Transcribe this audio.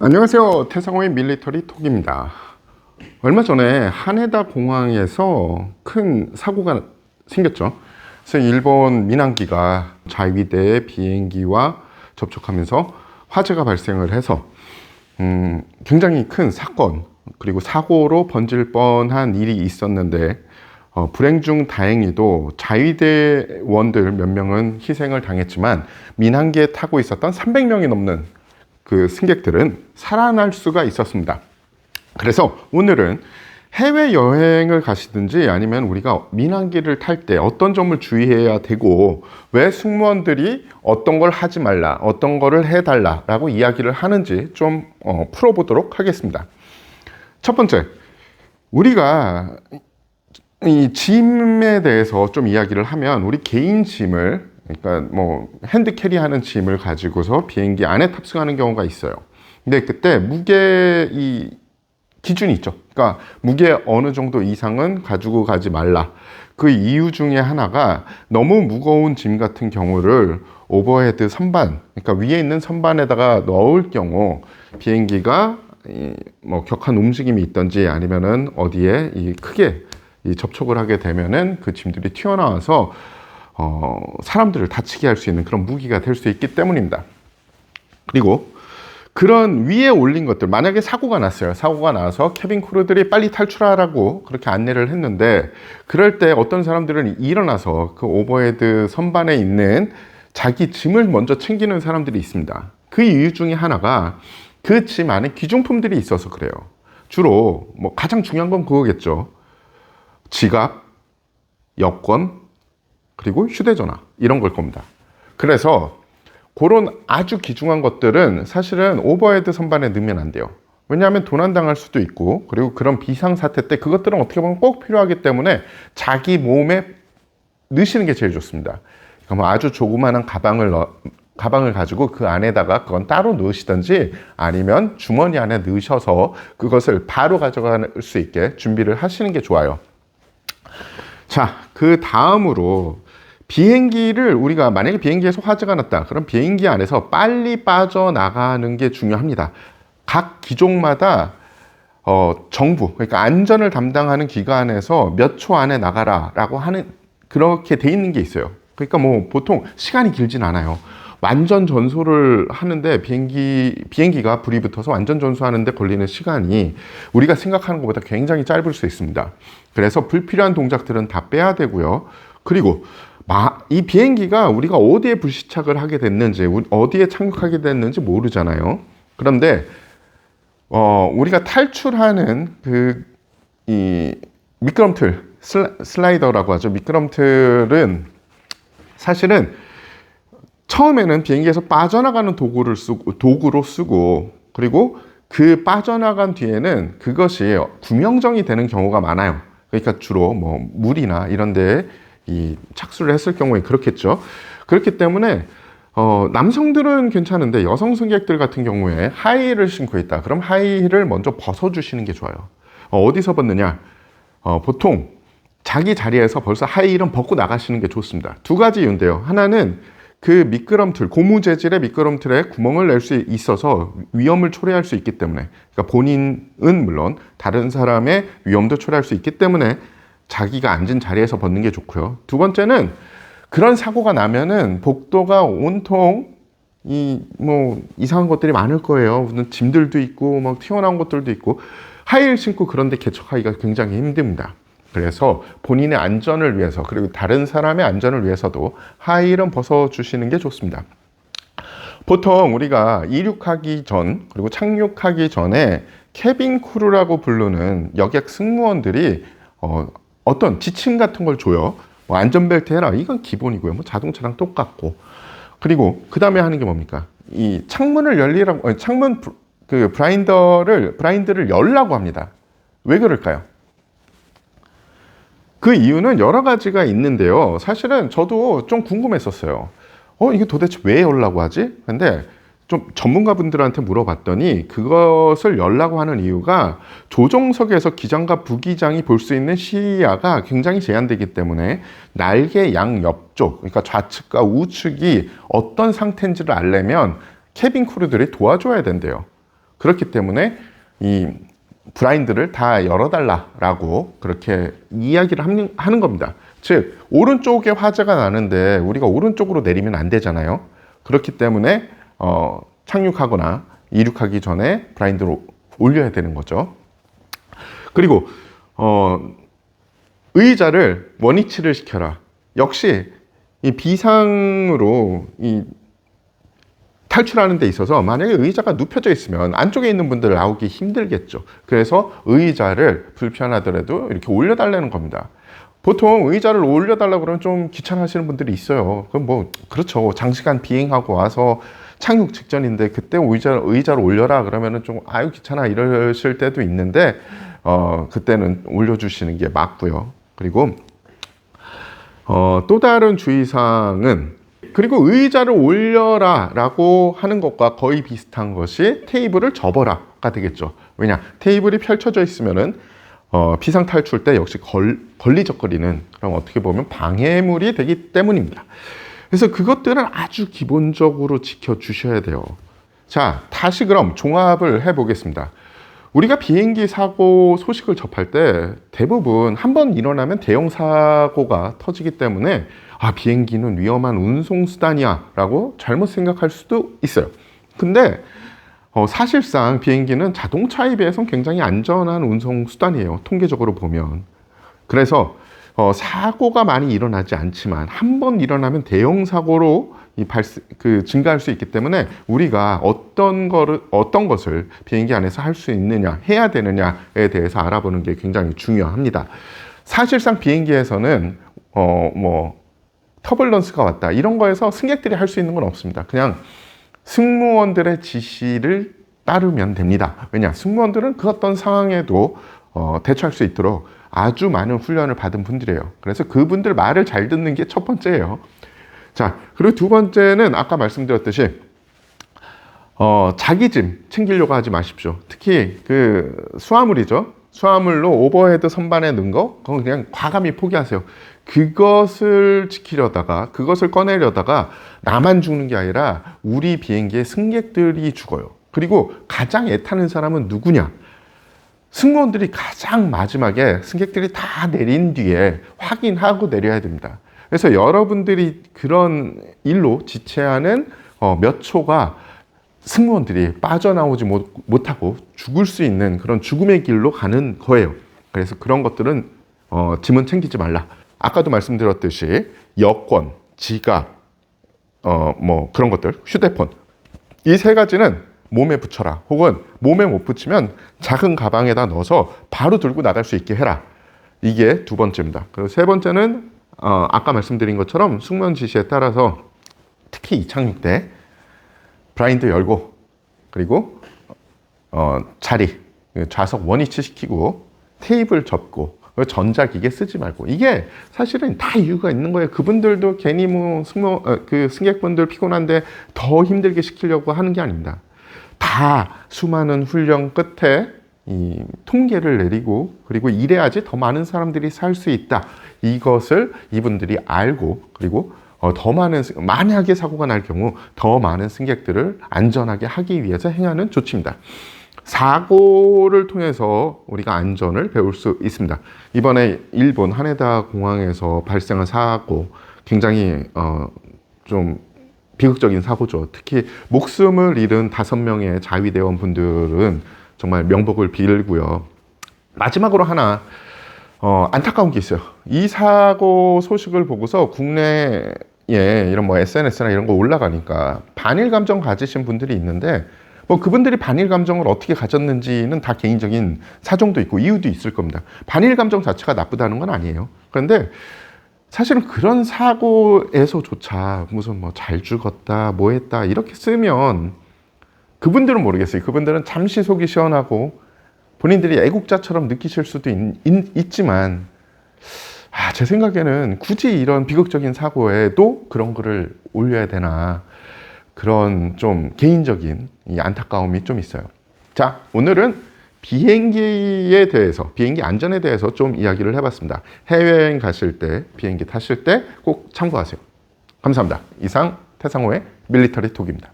안녕하세요. 태상호의 밀리터리 톡입니다. 얼마 전에 하네다 공항에서 큰 사고가 생겼죠. 그래서 일본 민항기가 자위대 비행기와 접촉하면서 화재가 발생을 해서 음, 굉장히 큰 사건 그리고 사고로 번질 뻔한 일이 있었는데 어, 불행 중 다행히도 자위대원들 몇 명은 희생을 당했지만 민항기에 타고 있었던 300명이 넘는 그 승객들은 살아날 수가 있었습니다. 그래서 오늘은 해외 여행을 가시든지 아니면 우리가 민항기를 탈 때 어떤 점을 주의해야 되고 왜 승무원들이 어떤 걸 하지 말라, 어떤 거를 해달라라고 이야기를 하는지 좀 어, 풀어보도록 하겠습니다. 첫 번째, 우리가 이 짐에 대해서 좀 이야기를 하면 우리 개인 짐을 그러니까 뭐 핸드 캐리하는 짐을 가지고서 비행기 안에 탑승하는 경우가 있어요. 근데 그때 무게 이 기준이 있죠. 그러니까 무게 어느 정도 이상은 가지고 가지 말라. 그 이유 중에 하나가 너무 무거운 짐 같은 경우를 오버헤드 선반, 그러니까 위에 있는 선반에다가 넣을 경우 비행기가 이뭐 격한 움직임이 있던지 아니면은 어디에 이 크게 이 접촉을 하게 되면은 그 짐들이 튀어나와서 어, 사람들을 다치게 할 수 있는 그런 무기가 될 수 있기 때문입니다. 그리고 그런 위에 올린 것들, 만약에 사고가 났어요. 사고가 나서 캐빈 크루들이 빨리 탈출하라고 그렇게 안내를 했는데, 그럴 때 어떤 사람들은 일어나서 그 오버헤드 선반에 있는 자기 짐을 먼저 챙기는 사람들이 있습니다. 그 이유 중에 하나가 그 짐 안에 귀중품들이 있어서 그래요. 주로 뭐 가장 중요한 건 그거겠죠. 지갑, 여권, 그리고 휴대전화 이런 걸 겁니다. 그래서 그런 아주 귀중한 것들은 사실은 오버헤드 선반에 넣으면 안 돼요. 왜냐하면 도난당할 수도 있고 그리고 그런 비상사태 때 그것들은 어떻게 보면 꼭 필요하기 때문에 자기 몸에 넣으시는 게 제일 좋습니다. 뭐 아주 조그마한 가방을 넣, 가방을 가지고 그 안에다가 그건 따로 넣으시든지 아니면 주머니 안에 넣으셔서 그것을 바로 가져갈 수 있게 준비를 하시는 게 좋아요. 자, 그 다음으로 비행기를 우리가 만약에 비행기에서 화재가 났다. 그럼 비행기 안에서 빨리 빠져나가는 게 중요합니다. 각 기종마다 어, 정부, 그러니까 안전을 담당하는 기관에서 몇 초 안에 나가라라고 하는 그렇게 돼 있는 게 있어요. 그러니까 뭐 보통 시간이 길진 않아요. 완전 전소를 하는데 비행기 비행기가 불이 붙어서 완전 전소하는데 걸리는 시간이 우리가 생각하는 것보다 굉장히 짧을 수 있습니다. 그래서 불필요한 동작들은 다 빼야 되고요. 그리고 이 비행기가 우리가 어디에 불시착을 하게 됐는지 어디에 착륙하게 됐는지 모르잖아요. 그런데 어, 우리가 탈출하는 그 이 미끄럼틀 슬라 이더라고 하죠. 미끄럼틀은 사실은 처음에는 비행기에서 빠져나가는 도구를 쓰고 도구로 쓰고 그리고 그 빠져나간 뒤에는 그것이 구명정이 되는 경우가 많아요. 그러니까 주로 뭐 물이나 이런 데에 이 착수를 했을 경우에 그렇겠죠. 그렇기 때문에 어, 남성들은 괜찮은데 여성 승객들 같은 경우에 하이힐을 신고 있다. 그럼 하이힐을 먼저 벗어주시는 게 좋아요. 어, 디서 벗느냐? 어, 보통 자기 자리에서 벌써 하이힐은 벗고 나가시는 게 좋습니다. 두 가지 이유인데요. 하나는 그 미끄럼틀, 고무 재질의 미끄럼틀에 구멍을 낼 수 있어서 위험을 초래할 수 있기 때문에, 그러니까 본인은 물론 다른 사람의 위험도 초래할 수 있기 때문에 자기가 앉은 자리에서 벗는 게 좋고요. 두 번째는 그런 사고가 나면은 복도가 온통 이 뭐 이상한 것들이 많을 거예요. 무슨 짐들도 있고 막 튀어나온 것들도 있고 하이힐 신고 그런데 개척하기가 굉장히 힘듭니다. 그래서 본인의 안전을 위해서 그리고 다른 사람의 안전을 위해서도 하이힐은 벗어 주시는 게 좋습니다. 보통 우리가 이륙하기 전 그리고 착륙하기 전에 캐빈 크루라고 부르는 여객 승무원들이 어, 어떤 지침 같은 걸 줘요. 뭐 안전벨트 해라. 이건 기본이고요. 뭐 자동차랑 똑같고. 그리고 그 다음에 하는 게 뭡니까? 이 창문을 열리라고, 창문 그 브라인더를, 브라인드를 열라고 합니다. 왜 그럴까요? 그 이유는 여러 가지가 있는데요. 사실은 저도 좀 궁금했었어요. 어, 이게 도대체 왜 열라고 하지? 근데 좀 전문가분들한테 물어봤더니 그것을 열라고 하는 이유가 조종석에서 기장과 부기장이 볼 수 있는 시야가 굉장히 제한되기 때문에 날개 양 옆쪽, 그러니까 좌측과 우측이 어떤 상태인지를 알려면 캐빈 크루들이 도와줘야 된대요. 그렇기 때문에 이 브라인드를 다 열어달라라고 그렇게 이야기를 하는 겁니다. 즉 오른쪽에 화재가 나는데 우리가 오른쪽으로 내리면 안 되잖아요. 그렇기 때문에 어, 착륙하거나 이륙하기 전에 브라인드로 올려야 되는 거죠. 그리고 어, 의자를 원위치를 시켜라. 역시 이 비상으로 이 탈출하는 데 있어서 만약에 의자가 눕혀져 있으면 안쪽에 있는 분들 나오기 힘들겠죠. 그래서 의자를 불편하더라도 이렇게 올려달라는 겁니다. 보통 의자를 올려달라고 그러면 좀 귀찮아하시는 분들이 있어요. 그럼 뭐 그렇죠. 장시간 비행하고 와서 착륙 직전인데 그때 의자 의자를 올려라 그러면은 좀 아유 귀찮아 이러실 때도 있는데 어 그때는 올려주시는 게 맞고요. 그리고 어, 또 다른 주의사항은 그리고 의자를 올려라 라고 하는 것과 거의 비슷한 것이 테이블을 접어라가 되겠죠. 왜냐? 테이블이 펼쳐져 있으면은 어, 비상 탈출 때 역시 걸, 걸리적거리는 그럼 어떻게 보면 방해물이 되기 때문입니다. 그래서 그것들은 아주 기본적으로 지켜주셔야 돼요. 자, 다시 그럼 종합을 해보겠습니다. 우리가 비행기 사고 소식을 접할 때 대부분 한 번 일어나면 대형 사고가 터지기 때문에 아, 비행기는 위험한 운송수단이야 라고 잘못 생각할 수도 있어요. 근데 어, 사실상 비행기는 자동차에 비해서는 굉장히 안전한 운송수단이에요. 통계적으로 보면. 그래서 어, 사고가 많이 일어나지 않지만 한 번 일어나면 대형 사고로 이 발생 그 증가할 수 있기 때문에 우리가 어떤 거를 어떤 것을 비행기 안에서 할 수 있느냐 해야 되느냐에 대해서 알아보는 게 굉장히 중요합니다. 사실상 비행기에서는 어 뭐 터블런스가 왔다 이런 거에서 승객들이 할 수 있는 건 없습니다. 그냥 승무원들의 지시를 따르면 됩니다. 왜냐 승무원들은 그 어떤 상황에도 어, 대처할 수 있도록 아주 많은 훈련을 받은 분들이에요. 그래서 그분들 말을 잘 듣는 게 첫 번째예요. 자, 그리고 두 번째는 아까 말씀드렸듯이 어, 자기 짐 챙기려고 하지 마십시오. 특히 그 수화물이죠. 수화물로 오버헤드 선반에 넣은 거, 그건 그냥 과감히 포기하세요. 그것을 지키려다가, 그것을 꺼내려다가 나만 죽는 게 아니라 우리 비행기의 승객들이 죽어요. 그리고 가장 애타는 사람은 누구냐? 승무원들이 가장 마지막에 승객들이 다 내린 뒤에 확인하고 내려야 됩니다. 그래서 여러분들이 그런 일로 지체하는 어, 몇 초가 승무원들이 빠져나오지 못, 못하고 죽을 수 있는 그런 죽음의 길로 가는 거예요. 그래서 그런 것들은 어, 짐은 챙기지 말라. 아까도 말씀드렸듯이 여권, 지갑, 어, 뭐 그런 것들, 휴대폰 이 세 가지는 몸에 붙여라. 혹은 몸에 못 붙이면 작은 가방에다 넣어서 바로 들고 나갈 수 있게 해라. 이게 두 번째입니다. 그리고 세 번째는 어, 아까 말씀드린 것처럼 승무원 지시에 따라서 특히 이착륙 때 브라인드 열고 그리고 어, 자리 좌석 원위치 시키고 테이블 접고 전자기계 쓰지 말고 이게 사실은 다 이유가 있는 거예요. 그분들도 괜히 뭐 승무 어, 그 승객분들 피곤한데 더 힘들게 시키려고 하는 게 아닙니다. 다 수많은 훈련 끝에 이 통계를 내리고 그리고 이래야지 더 많은 사람들이 살 수 있다. 이것을 이분들이 알고 그리고 어, 더 많은 승- 만약에 사고가 날 경우 더 많은 승객들을 안전하게 하기 위해서 행하는 조치입니다. 사고를 통해서 우리가 안전을 배울 수 있습니다. 이번에 일본 하네다 공항에서 발생한 사고 굉장히 어, 좀 비극적인 사고죠. 특히 목숨을 잃은 다섯 명의 자위대원 분들은 정말 명복을 빌고요. 마지막으로 하나 어, 안타까운 게 있어요. 이 사고 소식을 보고서 국내에 이런 뭐 SNS나 이런 거 올라가니까 반일 감정 가지신 분들이 있는데 뭐 그분들이 반일 감정을 어떻게 가졌는지는 다 개인적인 사정도 있고 이유도 있을 겁니다. 반일 감정 자체가 나쁘다는 건 아니에요. 그런데 사실은 그런 사고에서조차 무슨 뭐 잘 죽었다, 뭐 했다 이렇게 쓰면 그분들은 모르겠어요. 그분들은 잠시 속이 시원하고 본인들이 애국자처럼 느끼실 수도 있, 지만 아, 제 생각에는 굳이 이런 비극적인 사고에도 그런 글을 올려야 되나 그런 좀 개인적인 이 안타까움이 좀 있어요. 자, 오늘은 비행기에 대해서, 비행기 안전에 대해서 좀 이야기를 해봤습니다. 해외여행 가실 때, 비행기 타실 때 꼭 참고하세요. 감사합니다. 이상 태상호의 밀리터리 톡입니다.